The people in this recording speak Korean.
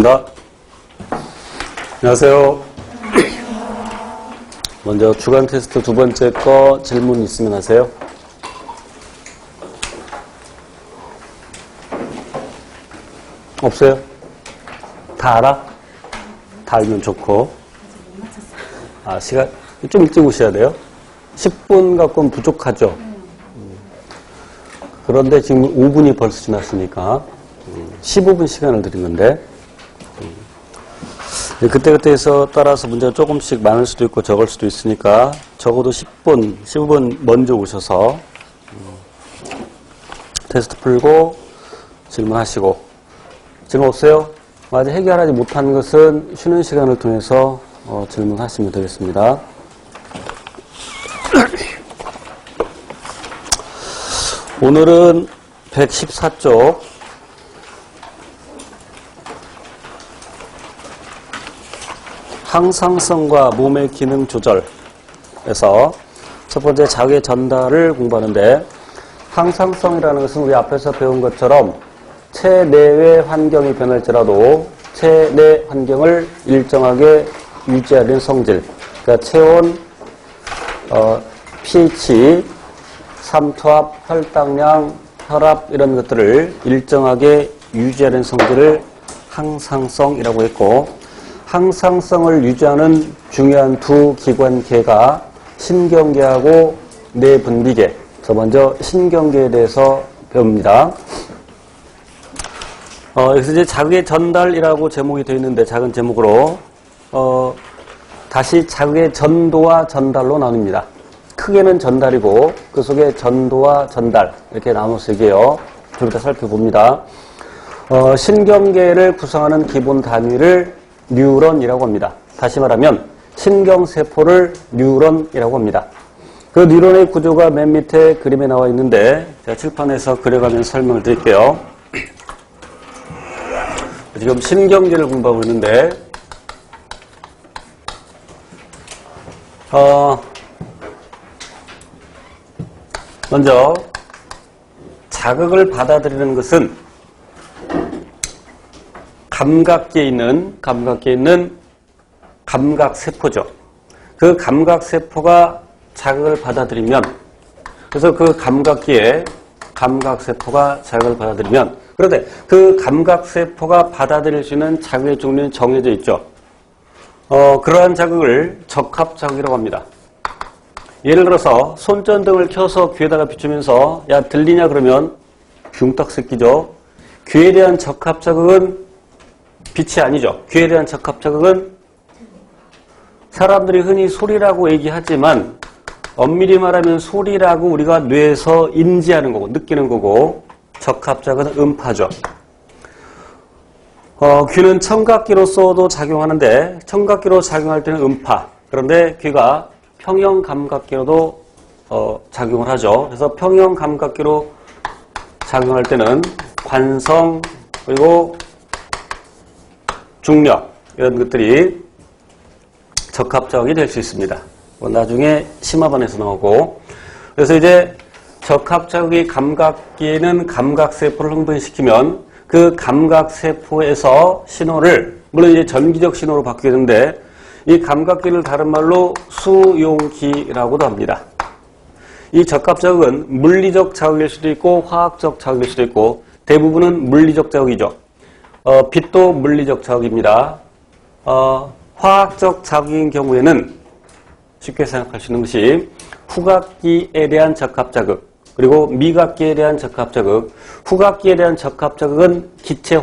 하겠습니다. 안녕하세요. 먼저 주간 테스트 두 번째 거 질문 있으면 하세요. 없어요? 다 알아? 다 알면 좋고. 아, 시간, 좀 일찍 오셔야 돼요? 10분 갖고는 부족하죠? 음. 그런데 지금 5분이 벌써 지났으니까, 15분 시간을 드린 건데, 음. 그때그때에서 따라서 문제가 조금씩 많을 수도 있고 적을 수도 있으니까, 적어도 10분, 15분 먼저 오셔서, 음, 테스트 풀고, 질문하시고, 질문 없어요? 아직 해결하지 못한 것은 쉬는 시간을 통해서 어, 질문하시면 되겠습니다. 오늘은 114쪽 항상성과 몸의 기능 조절에서 첫 번째 자기 전달을 공부하는데 항상성이라는 것은 우리 앞에서 배운 것처럼 체내외 환경이 변할지라도 체내 환경을 일정하게 유지하는 성질. 그러니까 체온, 어, pH, 삼투압, 혈당량, 혈압 이런 것들을 일정하게 유지하는 성질을 항상성이라고 했고 항상성을 유지하는 중요한 두 기관계가 신경계하고 뇌분비계. 저 먼저 신경계에 대해서 배웁니다. 어, 여기서 이제 자극의 전달이라고 제목이 되어 있는데 작은 제목으로 어, 다시 자극의 전도와 전달로 나눕니다. 크게는 전달이고 그 속에 전도와 전달 이렇게 나눠서 얘기해요. 좀 이따 살펴봅니다. 어, 신경계를 구성하는 기본 단위를 뉴런이라고 합니다. 다시 말하면 신경세포를 뉴런이라고 합니다. 그 뉴런의 구조가 맨 밑에 그림에 나와 있는데 제가 칠판에서 그려가면서 설명을 드릴게요. 지금 신경계를 공부하고 있는데, 어, 먼저 자극을 받아들이는 것은 감각계에 있는 감각계에 있는 감각세포죠. 그 감각세포가 자극을 받아들이면 그래서 그 감각기에 감각세포가 자극을 받아들이면 그런데 그 감각세포가 받아들일 수 있는 자극의 종류는 정해져 있죠. 어, 그러한 자극을 적합자극이라고 합니다. 예를 들어서 손전등을 켜서 귀에다가 비추면서 야 들리냐 그러면 흉딱 새끼죠. 귀에 대한 적합자극은 빛이 아니죠. 귀에 대한 적합 자극은 사람들이 흔히 소리라고 얘기하지만 엄밀히 말하면 소리라고 우리가 뇌에서 인지하는 거고 느끼는 거고 적합 자극은 음파죠. 어, 귀는 청각기로서도 작용하는데 청각기로 작용할 때는 음파 그런데 귀가 평형 감각기로도 어, 작용을 하죠. 그래서 평형 감각기로 작용할 때는 관성 그리고 중력 이런 것들이 적합자극이 될 수 있습니다. 뭐 나중에 심화반에서 나오고 그래서 이제 적합자극이 감각기에는 감각세포를 흥분시키면 그 감각세포에서 신호를 물론 이제 전기적 신호로 바뀌게 되는데 이 감각기를 다른 말로 수용기라고도 합니다. 이 적합자극은 물리적 자극일 수도 있고 화학적 자극일 수도 있고 대부분은 물리적 자극이죠. 어, 빛도 물리적 자극입니다. 어, 화학적 자극인 경우에는 쉽게 생각할 수 있는 것이 후각기에 대한 적합 자극 그리고 미각기에 대한 적합 자극 후각기에 대한 적합 자극은 기체